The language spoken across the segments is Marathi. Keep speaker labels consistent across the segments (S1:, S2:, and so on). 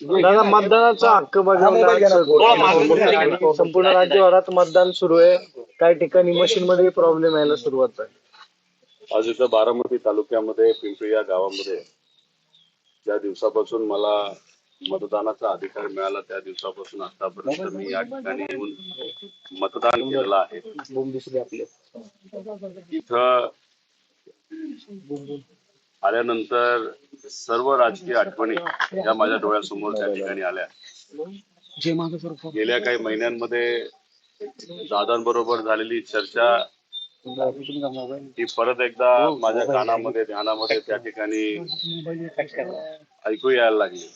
S1: दादा मतदानाचा हक्क बजावला संपूर्ण राज्यभरात मतदान सुरू आहे. काही ठिकाणी मशीन मध्ये प्रॉब्लेम यायला सुरुवात आहे
S2: आज इथं बारामती तालुक्यामध्ये पिंपरी या गावामध्ये ज्या दिवसापासून मला मतदानाचा अधिकार मिळाला त्या दिवसापासून आतापर्यंत मी या ठिकाणी येऊन मतदान केलेलं आहे. इथं आल्यानंतर सर्व राजकीय आठवणी या माझ्या डोळ्यासमोर त्या ठिकाणी आल्या. गेल्या काही महिन्यांमध्ये दादांबरोबर झालेली चर्चा ही परत एकदा माझ्या कानामध्ये ध्यानामध्ये त्या ठिकाणी ऐकू यायला लागली.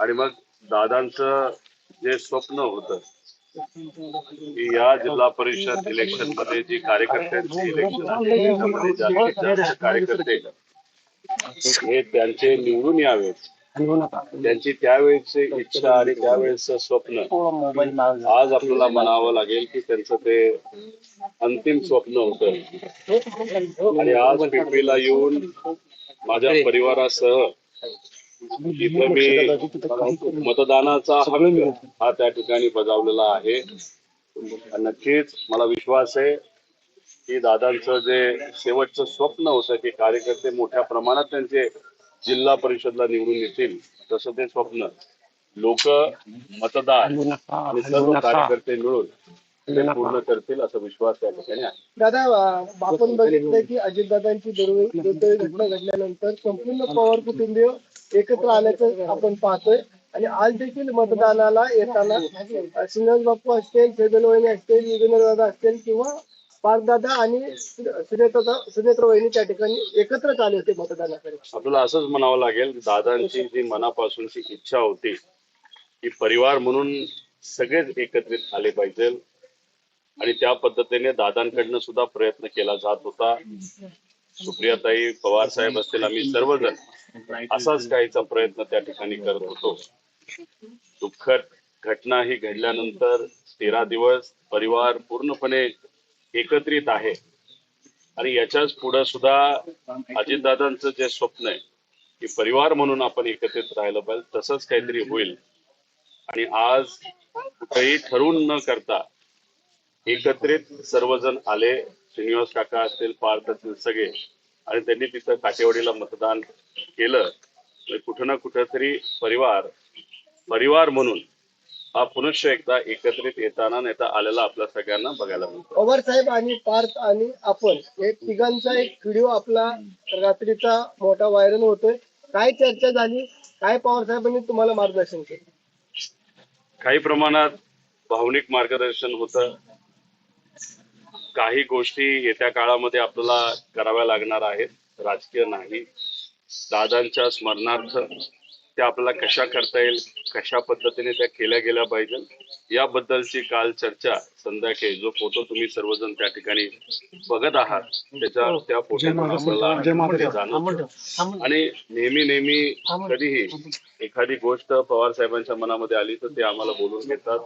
S2: आणि मग दादांचं जे स्वप्न होतं की या जिल्हा परिषद इलेक्शनमध्ये जी कार्यकर्त्यांची इलेक्शन आहे जास्तीत जास्त कार्यकर्ते हे त्यांचे निवडून यावेत. त्यांची त्यावेळेची इच्छा आणि त्यावेळेच स्वप्न आज आपल्याला म्हणावं लागेल की त्यांचं ते अंतिम स्वप्न होत. आणि आज पिंपरीला येऊन माझ्या परिवारासह मी मतदानाचा हक्क हा त्या ठिकाणी बजावलेला आहे. नक्कीच मला विश्वास आहे की दादांचं जे शेवटचं स्वप्न होतं की कार्यकर्ते मोठ्या प्रमाणात त्यांचे जिल्हा परिषदला निवडून येतील तसं ते स्वप्न. लोक मतदार आणि सर्व कार्यकर्ते मिळून ते पूर्ण करतील असा विश्वास त्या ठिकाणी आहे.
S3: दादा आपण बघितलं की अजितदादांची दुर्दैवी घटना घडल्यानंतर संपूर्ण पवार कुटुंबीय एकत्र आल्याचं आपण पाहतोय. आणि आज देखील मतदानाला येताना श्रीनिवास बाप्पू असतील फेदल वहिनी असतील युगेंद्र दादा असतील किंवा पारदादा आणि सुनेत्र सुनेत्र वहिनी त्या ठिकाणी एकत्रच आले होते मतदानाकडे
S2: आपल्याला असंच म्हणावं लागेल दादांची जी मनापासूनची इच्छा होती की परिवार म्हणून सगळेच एकत्रित आले पाहिजे. आणि त्या पद्धतीने दादांकडनं सुद्धा प्रयत्न केला जात होता. सुप्रियाताई पवार साहेब असतील आम्ही सर्वजण असाच काहीचा प्रयत्न त्या ठिकाणी करत होतो. दुःखद घटना ही घडल्यानंतर तेरा दिवस परिवार पूर्णपणे एकत्रित आहे. आणि याच्याच पुढे सुद्धा अजितदादांचं जे स्वप्न आहे की परिवार म्हणून आपण एकत्रित राहिलं पाहिजे तसंच काहीतरी होईल. आणि आज कुठेही ठरवून न करता एकत्रित सर्वजण आले श्रीनिवास काका असतील पार्थ असतील सगळे आणि त्यांनी तिथं काटेवाडीला मतदान केलं. कुठं ना कुठं तरी परिवार परिवार म्हणून हा पुनश्च एकदा एकत्रित येताना नेता आलेला आपल्या सगळ्यांना बघायला मिळतो.
S3: पवार साहेब आणि पार्थ आणि आपण हे तिघांचा एक व्हिडिओ आपला रात्रीचा मोठा व्हायरल होतोय. काय चर्चा झाली? काय पवार साहेबांनी तुम्हाला मार्गदर्शन केलं?
S2: काही प्रमाणात भावनिक मार्गदर्शन होतं. काही गोष्टी येत्या काळामध्ये आपल्याला कराव्या लागणार आहेत. राजकीय नाही. दादांच्या स्मरणार्थ त्या आपल्याला कशा करता येईल कशा पद्धतीने त्या केल्या गेल्या पाहिजे याबद्दलची काल चर्चा संध्याकाळी जो फोटो तुम्ही सर्वजण त्या ठिकाणी बघत आहात त्याच्या त्या फोटोतून आपल्याला जाणवतं. आणि नेहमी नेहमी कधीही एखादी गोष्ट पवार साहेबांच्या मनामध्ये आली तर ते आम्हाला बोलून घेतात.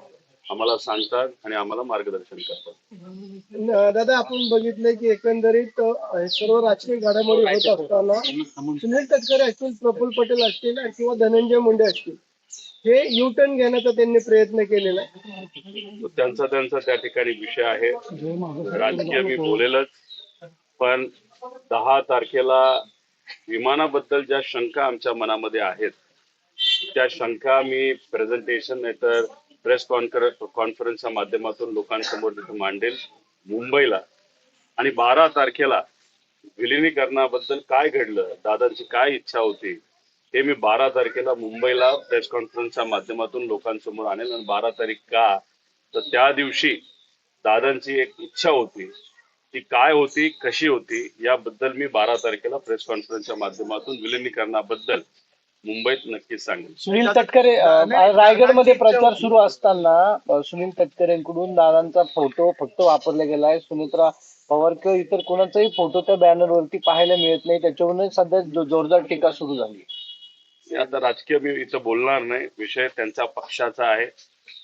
S2: आम्हाला सांगतात आणि आम्हाला मार्गदर्शन करतात.
S3: दादा आपण बघितलंय की एकंदरीत अ, सर्व राजकीय घडामोडी होत असताना सुनील तटकरे असतील प्रफुल्ल पटेल असतील किंवा धनंजय मुंडे असतील हे यू टर्न घेण्याचा त्यांनी प्रयत्न केलेला आहे.
S2: तो त्यांचा त्यांचा त्या ठिकाणी विषय आहे. राजकीय मी बोलेलच. पण दहा तारखेला विमानाबद्दल ज्या शंका आमच्या मनामध्ये आहेत त्या शंका मी प्रेझेंटेशन नाहीतर प्रेस कॉन्फरन्सच्या माध्यमातून लोकांसमोर तिथे मांडेल. मुंबईला. आणि बारा तारखेला विलिनीकरणाबद्दल काय घडलं? दादांची काय इच्छा होती? हे मी बारा तारखेला मुंबईला प्रेस कॉन्फरन्सच्या माध्यमातून लोकांसमोर आणेल. आणि बारा तारीख का? तर त्या दिवशी दादांची एक इच्छा होती. ती काय होती? कशी होती? याबद्दल मी बारा तारखेला प्रेस कॉन्फरन्सच्या माध्यमातून विलिनीकरणाबद्दल मुंबईत नक्कीच सांगेन.
S1: सुनील तटकरे रायगडमध्ये प्रचार सुरू असताना सुनील तटकरेंकडून दादांचा फोटो फक्त वापरला गेलाय सुमित्रा पवार किंवा इतर कोणाचाही फोटो त्या बॅनरवरती पाहायला मिळत नाही. त्याच्यावरून सध्या जोरदार टीका सुरू झाली.
S2: मी आता राजकीय मी इथं बोलणार नाही. विषय त्यांच्या पक्षाचा आहे.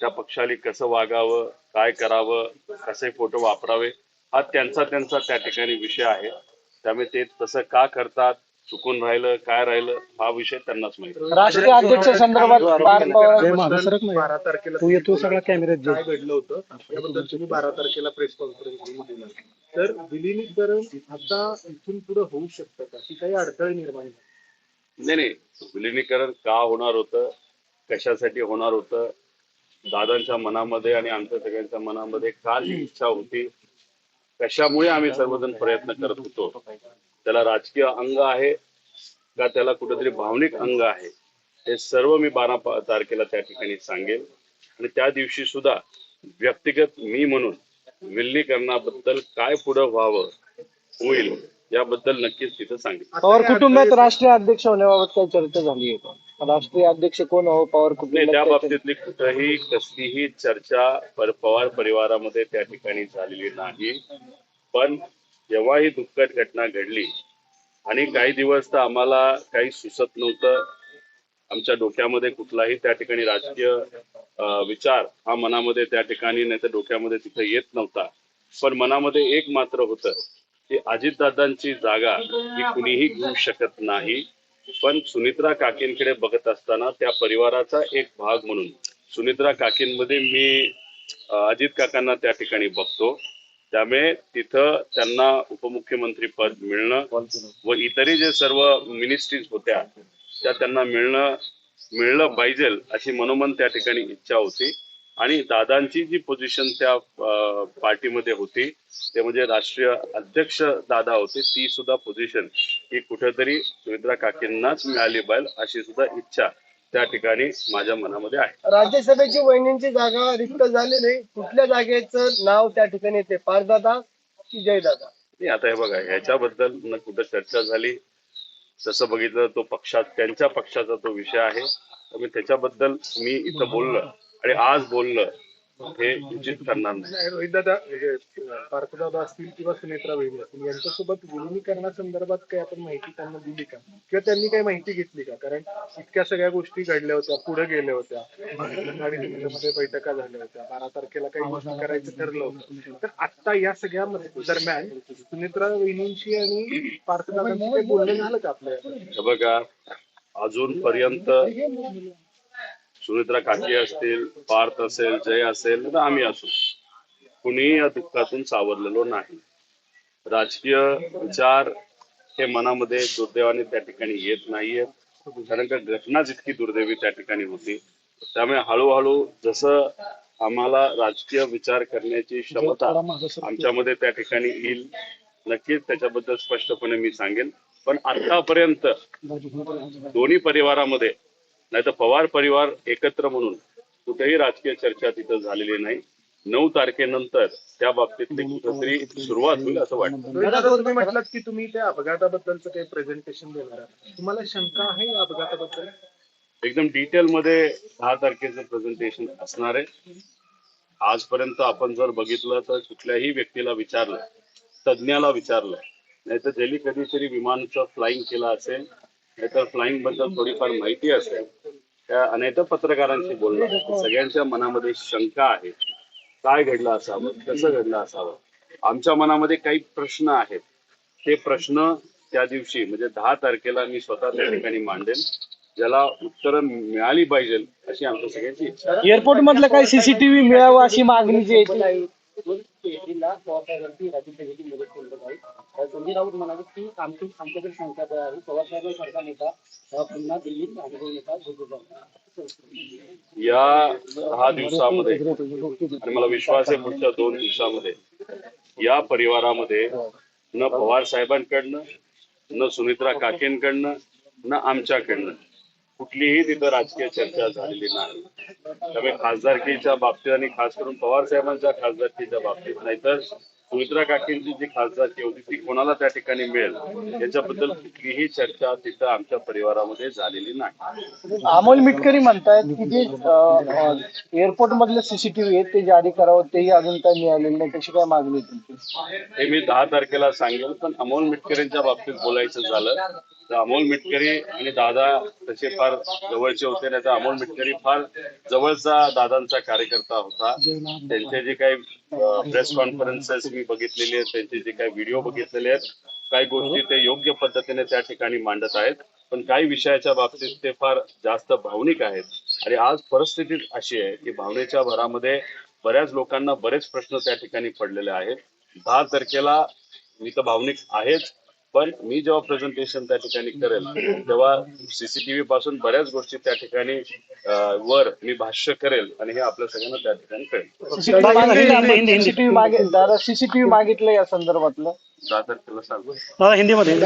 S2: त्या पक्षाने कसं वागावं काय करावं कसे फोटो वापरावे हा त्यांचा त्यांचा त्या ठिकाणी विषय आहे. त्यामुळे ते तसं का करतात चुकून राहिलं काय राहिलं हा विषय त्यांनाच माहिती
S1: राष्ट्रीय अध्यक्ष संदर्भात पवार
S3: बारा तारखेला तू येतो सगळा कॅमेऱ्यात काय घडलं होतं. याबद्दल तुम्ही बारा तारखेला प्रेस कॉन्फरन्स घेऊन दिला. तर विलिनीकरण आता इथून पुढे होऊ शकतं का? की काही अडथळे निर्माण झाले?
S2: नाही नाही. विलिनीकरण का होणार होतं? कशासाठी होणार होतं? दादांच्या मनामध्ये आणि आमच्या सगळ्यांच्या मनामध्ये का इच्छा होती? कशामुळे आम्ही सर्वजण प्रयत्न करत होतो? त्याला राजकीय अंग आहे का त्याला कुठेतरी भावनिक अंग आहे हे सर्व मी बारा तारखेला त्या ठिकाणी सांगेल. आणि त्या दिवशी सुद्धा व्यक्तिगत मी म्हणून विलनीकरणाबद्दल काय पुढं व्हावं होईल याबद्दल नक्कीच तिथं सांगेल.
S1: पवार कुटुंबात राष्ट्रीय अध्यक्ष होण्याबाबत काही चर्चा झाली आहे? राष्ट्रीय अध्यक्ष कोण हो? पवार
S2: नाही त्या बाबतीतली कुठंही कसलीही चर्चा पर- पवार परिवारामध्ये त्या ठिकाणी झालेली नाही. पण जेव्हा ही दुःखद घटना घडली आणि काही दिवस तर आम्हाला काही सुचत नव्हतं. आमच्या डोक्यामध्ये कुठलाही त्या ठिकाणी राजकीय विचार हा मनामध्ये त्या ठिकाणी नाही तर डोक्यामध्ये तिथे येत नव्हता. पण मनामध्ये एक मात्र होतं की अजितदादांची जागा ही कुणीही घेऊ शकत नाही. पण सुनित्रा काकींकडे बघत असताना त्या परिवाराचा एक भाग म्हणून सुनित्रा काकींमध्ये मी अजित काकांना त्या ठिकाणी बघतो. त्यामुळे तिथं त्यांना उपमुख्यमंत्री पद मिळणं व इतरही जे सर्व मिनिस्ट्रीज होत्या त्या त्यांना मिळणं मिळलं पाहिजे अशी मनोमन त्या ठिकाणी इच्छा होती. आणि दादांची जी पोझिशन त्या पार्टीमध्ये होती ते म्हणजे राष्ट्रीय अध्यक्ष दादा होते ती सुद्धा पोझिशन ही कुठेतरी सुमित्रा काकींनाच मिळाली पाहिजे अशी सुद्धा इच्छा त्या ठिकाणी माझ्या मनामध्ये आहे.
S3: राज्यसभेची वहिनींची जागा रिक्त झालेली कुठल्या जागेचं नाव त्या ठिकाणी येते? पारदादा की जयदादा?
S2: नाही, आता हे बघा ह्याच्याबद्दल न कुठं चर्चा झाली. तसं बघितलं तो पक्षात त्यांच्या पक्षाचा तो विषय आहे. त्याच्याबद्दल मी इथं बोललं. आणि आज बोललं. हे उचित करणार नाही.
S3: रोहित दादा पार्थदादा असतील किंवा सुनेत्रा वहिनी असतील यांच्यासोबत विलिनीकरणासंदर्भात काही आपण माहिती त्यांना दिली का? किंवा त्यांनी काही माहिती घेतली का? कारण इतक्या सगळ्या गोष्टी घडल्या होत्या पुढे गेल्या होत्या. आणि त्याच्यामध्ये बैठका झाल्या होत्या. बारा तारखेला काही गोष्टी करायचं ठरलं होतं. तर आता या सगळ्या दरम्यान सुनेत्रा वहिनींशी आणि पार्थदादांशी काही बोलणं झालं का आपल्या?
S2: बघा अजूनपर्यंत सुनित्रा काकी असतील पार्थ असेल जय असेल तर आम्ही असू. कुणीही या दुःखातून सावरलेलो नाही. राजकीय विचार हे मनामध्ये दुर्दैवाने त्या ठिकाणी येत नाहीयेत. कारण का घटना जितकी दुर्दैवी त्या ठिकाणी होती त्यामुळे हळूहळू जसं आम्हाला राजकीय विचार करण्याची क्षमता आमच्यामध्ये त्या ठिकाणी येईल नक्कीच त्याच्याबद्दल स्पष्टपणे मी सांगेन. पण आतापर्यंत दोन्ही परिवारामध्ये नाही तर पवार परिवार एकत्र म्हणून कुठेही राजकीय चर्चा तिथं झालेली नाही. नऊ तारखेनंतर त्या बाबतीतली कुठेतरी सुरुवात होईल असं वाटतं.
S3: म्हटलात की तुम्ही त्या अपघाताबद्दलचं काही प्रेझेंटेशन देणार. तुम्हाला शंका आहे या अपघाताबद्दल?
S2: एकदम डिटेल मध्ये दहा तारखेचं प्रेझेंटेशन असणार आहे. आजपर्यंत आपण जर बघितलं तर कुठल्याही व्यक्तीला विचारलं तज्ज्ञाला विचारलं नाहीतर ज्यांनी कधीतरी विमानाचं फ्लाइंग केलं असेल नाहीतर फ्लाइंगबद्दल थोडीफार माहिती असेल त्या अनेक पत्रकारांशी बोलणं सगळ्यांच्या मनामध्ये शंका आहे. काय घडलं असावं? कसं घडलं असावं? आमच्या मनामध्ये काही प्रश्न आहेत. ते प्रश्न त्या दिवशी म्हणजे दहा तारखेला मी स्वतः त्या ठिकाणी मांडेल ज्याला उत्तरं मिळाली पाहिजे अशी आमच्या सगळ्यांची इच्छा.
S1: एअरपोर्ट मधलं काही सीसीटीव्ही मिळावं अशी मागणी जी आहे
S4: संजय राऊत म्हणाले की आमची आमच्याकडे शंका आहे. पवारसाहेबांसारखा नेता अ, पुन्हा दिल्लीत
S2: या दहा दिवसामध्ये आणि मला विश्वास आहे पुढच्या दोन दिवसामध्ये या परिवारामध्ये न पवार साहेबांकडनं न सुमित्रा काकेंकडनं न आमच्याकडनं कुठलीही तिथं राजकीय चर्चा झालेली नाही. त्यामुळे खासदारकीच्या बाबतीत आणि खास करून पवार साहेबांच्या खासदारकीच्या बाबतीत नाहीतर सुमित्रा काकेंची जी खासदारकी होती ती कोणाला त्या ठिकाणी मिळेल? याच्याबद्दल कुठलीही चर्चा तिथं आमच्या परिवारामध्ये झालेली नाही.
S1: अमोल मिटकरी म्हणतायत की जे एअरपोर्ट मधले सीसीटीव्ही आहेत ते जारी करावं तेही अजून काही मिळालेलं नाही. त्याची काय मागणी
S2: हे मी दहा तारखेला सांगेल पण अमोल मिटकरींच्या बाबतीत बोलायचं झालं तर अमोल मिटकरी आणि दादा तसे फार जवळचे होते नाही तर अमोल मिटकरी फार जवळचा दादांचा कार्यकर्ता होता. त्यांचे जे काही प्रेस कॉन्फरन्सेस मी बघितलेले आहेत त्यांचे जे काही व्हिडिओ बघितलेले आहेत काही गोष्टी ते योग्य पद्धतीने त्या ठिकाणी मांडत आहेत. पण काही विषयाच्या बाबतीत ते फार जास्त भावनिक आहेत. आणि आज परिस्थिती अशी आहे की भावनेच्या भरामध्ये बऱ्याच लोकांना बरेच प्रश्न त्या ठिकाणी पडलेले आहेत. दहा तारखेला मी तर भावनिक आहेच. पण मी जेव्हा प्रेझेंटेशन त्या ठिकाणी करेल तेव्हा सीसीटीव्ही पासून बऱ्याच गोष्टी त्या ठिकाणी वर मी भाष्य करेल आणि हे आपल्या सगळ्यांना त्या ठिकाणी कळेल.
S1: सीसीटीव्ही मागे दादा सीसीटीव्ही मागितलं या संदर्भातलं.
S2: दहा तारखेला सांगू?
S3: दादा हिंदीमध्ये.